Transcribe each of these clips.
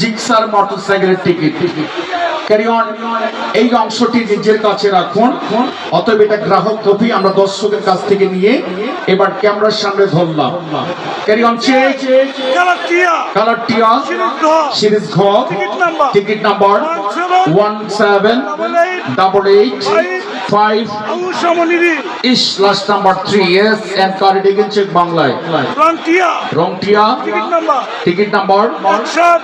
Gixxer মোটরসাইকেলের ticket carry এই অংশটি নিজের কাছে রাখুন। অতএব এটা গ্রাহক কপি আমরা দর্শকের কাছ থেকে নিয়ে এবার ক্যামেরার সামনে ধরলাম। ক্যারি অন কালার টিয়া। সিরিজ ঘ। Ticket number one seven double eight five Abu সামনিরি, ইস লাস্ট নাম্বার থ্রি এস এন্ড কার্ড এগেন চেক বাংলায় রংটিয়া। টিকিট নাম্বার টিকিট নাম্বার একসাত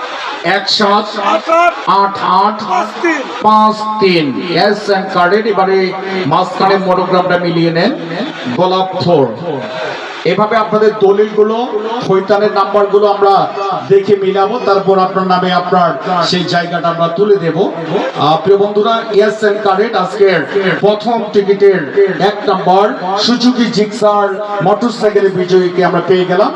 এক সাত আট আট। আট আট পাঁচ তিন। এস এন্ড কার্ডের এবারে মাঝখানে মনোগ্রামটা মিলিয়ে নেন। গোলাপ থোর। এভাবে আপনাদের দলিলগুলো শৈতানের নাম্বারগুলো আমরা দেখে মিলাবো তারপর আপনার নামে আপনার সেই জায়গাটা আমরা তুলে দেব। প্রিয় বন্ধুরা এস এন্ড কার্ডের আজকের প্রথম টিকিটের এক নাম্বার সুজুকি জিক্সার মোটরসাইকেলের বিজয়ীকে আমরা পেয়ে গেলাম।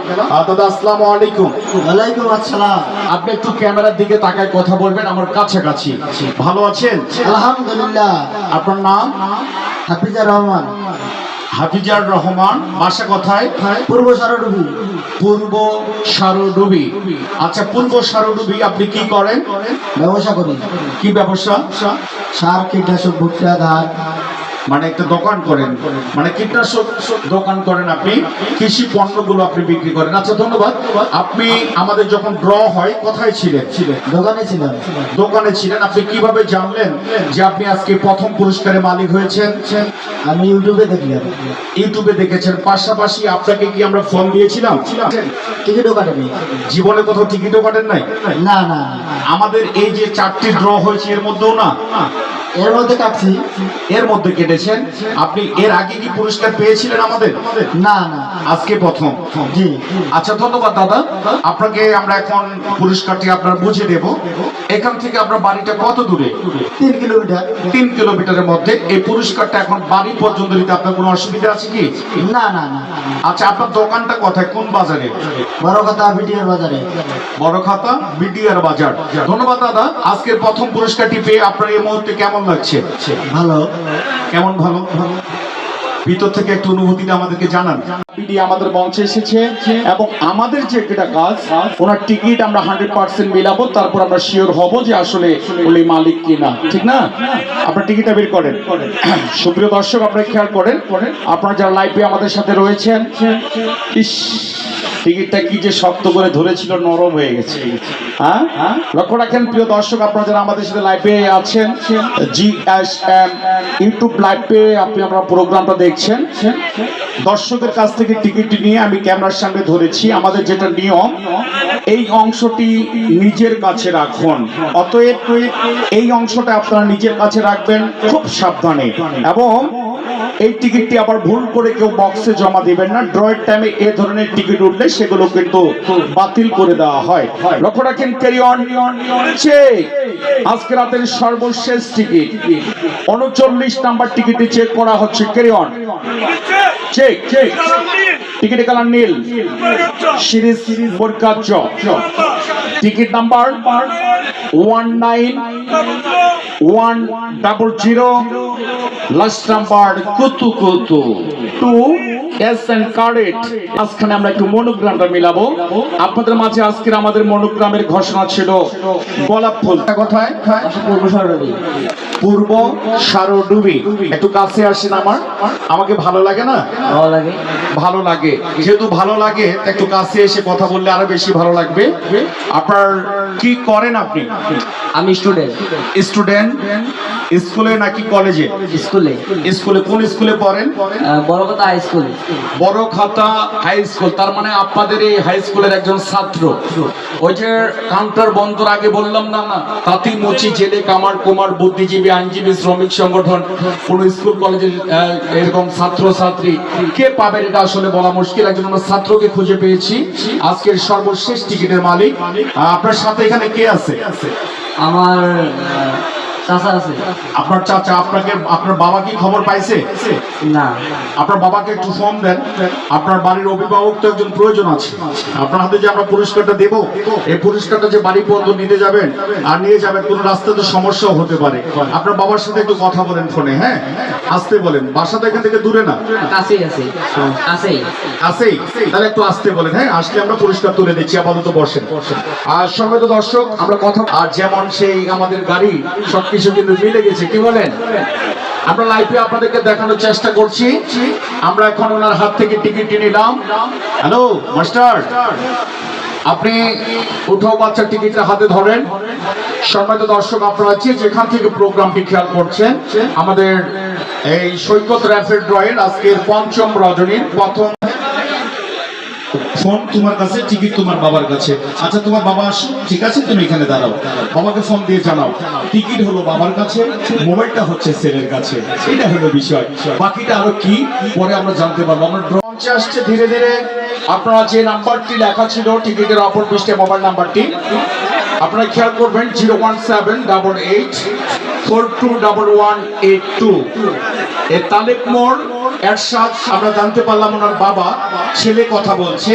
দাদা আসসালামু আলাইকুম। ওয়ালাইকুম আসসালাম। আপনি একটু ক্যামেরার দিকে তাকায় কথা বলবেন আমার কাছাকাছি। ভালো আছেন? আলহামদুলিল্লাহ। আপনার নাম? হাফিজা রহমান। হাফিজার রহমান বাসা কথায়? পূর্ব সারডুবি পূর্ব সারডুবি আচ্ছা পূর্ব সারডুবি আপনি কি করেন? ব্যবসা করেন কি ব্যবসা? সার কীটনাশক ভুট্টা ধান। মানে একটা দোকান করেন। মানে কীটনাশক দোকান করেন আপনি কৃষি পণ্যগুলো আপনি বিক্রি করেন। আচ্ছা ধন্যবাদ। আপনি আমাদের যখন ড্র হয় কোথায় ছিলেন? ছিলেন দোকানে ছিলেন দোকানে ছিলেন। আপনি কীভাবে জানলেন যে আপনি আজকে প্রথম পুরস্কারে মালিক হয়েছেন? আমি ইউটিউবে দেখলাম। ইউটিউবে দেখেছেন। পাশাপাশি আপনাকে কি আমরা ফোন দিয়েছিলাম? টিকিটও কাটেনি। জীবনে কোথাও টিকিটও কাটেন নাই? না না। আমাদের এই যে চারটি ড্র হয়েছে এর মধ্যেও না? এর মধ্যে কাটছি এর মধ্যে কেটেছেন আপনি এর আগে কি পুরস্কার পেয়েছিলেন আমাদের? না না। আজকে প্রথম। জি। আচ্ছা ধন্যবাদ দাদা। আপনাকে আমরা এখন পুরস্কারটি আপনার বুঝে দেব। এখান থেকে আপনার বাড়িটা কত দূরে? তিন কিলোমিটার। তিন কিলোমিটারের মধ্যে। এই পুরস্কারটা এখন বাড়ি পর্যন্ত দিতে আপনার কোনো অসুবিধা আছে কি? না না না। আচ্ছা আপনার দোকানটা কোথায়? কোন বাজারে? বড় কথা ভিডিওর বাজারে। বড় খাতা বিডিআর বাজার। ধন্যবাদ দাদা। আজকের প্রথম পুরস্কারটি পেয়ে আপনার এই মুহূর্তে কেমন লাগছে? ভালো। কেমন ভালো? ভালো। ভিতর থেকে একটু অনুভূতিটা আমাদেরকে জানান। আমাদের মঞ্চে এসেছে এবং আমাদের যে একটা কাজ, ওনার টিকিট আমরা হান্ড্রেড পার্সেন্ট মিলাবো তারপর আমরা শিওর হব যে আসলে উনি মালিক কিনা। ঠিক না? আপনার টিকিটটা বের করেন। সুপ্রিয় দর্শক, আপনারা খেয়াল করেন, আপনারা যারা লাইভে আমাদের সাথে রয়েছেন, ইস টিকিটটা কি যে শক্ত করে ধরেছিল, নরম হয়ে গেছে। হ্যাঁ? লক্ষ্য রাখেন, প্রিয় দর্শক, আপনারা যারা আমাদের সাথে লাইভে আছেন জি এস এম ইউটিউব লাইভে আপনি আপনার প্রোগ্রামটা দেখছেন। দর্শকের কাছ থেকে টিকিটটি নিয়ে আমি ক্যামেরার সামনে ধরেছি। আমাদের যেটা নিয়ম, এই অংশটি নিজের কাছে রাখুন। অতএব এই অংশটা আপনারা নিজের কাছে রাখবেন, খুব সাবধানে। এবং এই টিকিটটি আবার ভুল করে কেউ বক্সে জমা দিবেন না। ড্রয়ের টাইমে এ ধরনের টিকিট উঠলে সেগুলো কিন্তু বাতিল করে দেওয়া হয়। লক্ষ্য রাখেন ক্যারি অন আজকে রাতের সর্বশেষ টিকিট। উনচল্লিশ নাম্বার টিকিটে চেক করা হচ্ছে। ক্যারি অন চেক চেক টিকিটে কালার নীল সিরিজ সিরিজ পরীক্ষা চ ticket number one nine one double zero last number কুতু কুতু টু এস এন্ড কার্ডেট আজখানে আমরা একটু মনোগ্রামটা মিলাবো। আপনাদের মাঝে আজকের আমাদের মনোগ্রামের ঘোষণা ছিল গোলাপ ফুল। কোথায় পূর্ব সারডুবি পূর্ব সারডুবি একটু কাছে আসেন আমার। আমাকে ভালো লাগে না? ভালো লাগে। ভালো লাগে। যেহেতু ভালো লাগে একটু কাছে এসে কথা বললে আরও বেশি ভালো লাগবে। আপনার কি করেন আপনি? আমি স্টুডেন্ট স্টুডেন্ট স্কুলে নাকি কলেজে? স্কুলে। স্কুলে কোন স্কুলে পড়েন? বড় কথা হাই স্কুল। বড় খাতা হাই স্কুল তার মানে আপনাদের এই হাই স্কুলের একজন ছাত্র। ওই যে কাউন্টার বন্ধর আগে বললাম না না তাঁতি মুচি জেলে কামার কুমার বুদ্ধিজীবী আইনজীবী শ্রমিক সংগঠন কোন স্কুল কলেজের এরকম ছাত্র ছাত্রী কে পাবেন এটা আসলে বলা মুশকিল। একজন আমরা ছাত্রকে খুঁজে পেয়েছি। আজকের সর্বশেষ টিকিটের মালিক। আপনার সাথে এখানে কে আছে? আমার চাচা আছে। আপনার চাচা আপনাকে আপনার বাবা কি খবর পাইছে? না। আপনার বাবাকে একটু ফোন দেন। আপনার বাড়ির অভিভাবক তো একজন প্রয়োজন আছে। আপনার হাতে যে আমরা পুরস্কারটা দেব এই পুরস্কারটা যে বাড়ি পর্যন্ত নিতে যাবেন আর নিয়ে যাবেন কোনো সমস্যাও হতে পারে। আপনার বাবার সাথে একটু কথা বলেন ফোনে হ্যাঁ? আসতে বলেন। বাসা তো এখান থেকে দূরে না? কাছেই আছে। কাছেই। আছেই তাহলে একটু আসতে বলেন হ্যাঁ? আসলে আমরা পুরস্কার তুলে দিচ্ছি আপাতত বসেন। আর সঙ্গে তো দর্শক আমরা কথা আর যেমন সেই আমাদের গাড়ি সবকিছু কিন্তু মিলে গেছে। কি বলেন? আমরা লাইভে আপনাদেরকে দেখানোর চেষ্টা করছি। আমরা এখন ওনার হাত থেকে টিকিট নিলাম। Hello master. আপনি উঠাও বাচ্চার টিকিটটা হাতে ধরেন। সম্মানিত দর্শক, আপনারা যে যেখান থেকে প্রোগ্রামটি খেয়াল করছেন, আমাদের এই সৈকত র্যাপিড ড্রয়ের আজকের পঞ্চম রজনীর প্রথম ফোন তোমার কাছে, টিকিট তোমার বাবার কাছে। আচ্ছা তোমার বাবা আসো ঠিক আছে, তুমি এখানে দাঁড়াও। বাবাকে ফোন দিয়ে জানাও। টিকিট হলো বাবার কাছে, মোবাইলটা হচ্ছে ছেলের কাছে। এটা হলো বিষয়। বাকিটা আরও কি, পরে আমরা জানতে পারব। আমরা মঞ্চে আসছে ধীরে ধীরে। আপনারা যে নাম্বারটি লেখা ছিল, টিকিটের অপর পৃষ্ঠে মোবাইল নাম্বারটি, আপনারা খেয়াল করবেন, zero one seven double eight four two double one eight two. এ তালেক মোড় এরশাদ আমরা জানতে পারলাম ওনার বাবা ছেলে কথা বলছে।